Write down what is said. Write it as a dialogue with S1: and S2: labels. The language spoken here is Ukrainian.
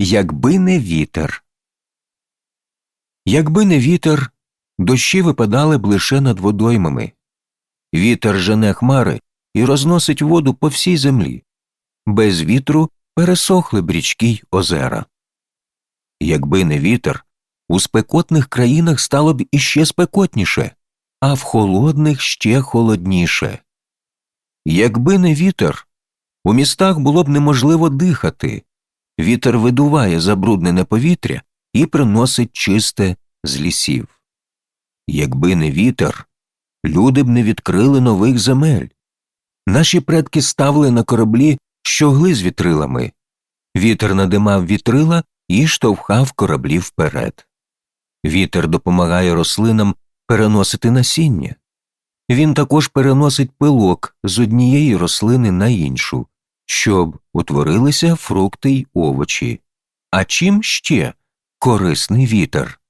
S1: Якби не вітер. Якби не вітер, дощі випадали б лише над водоймами. Вітер жене хмари і розносить воду по всій землі. Без вітру пересохли б річки й озера. Якби не вітер, у спекотних країнах стало б іще спекотніше, а в холодних ще холодніше. Якби не вітер, у містах було б неможливо дихати. Вітер видуває забруднене повітря і приносить чисте з лісів. Якби не вітер, люди б не відкрили нових земель. Наші предки ставили на кораблі щогли з вітрилами. Вітер надимав вітрила і штовхав кораблі вперед. Вітер допомагає рослинам переносити насіння. Він також переносить пилок з однієї рослини на іншу, щоб утворилися фрукти й овочі. А чим ще корисний вітер?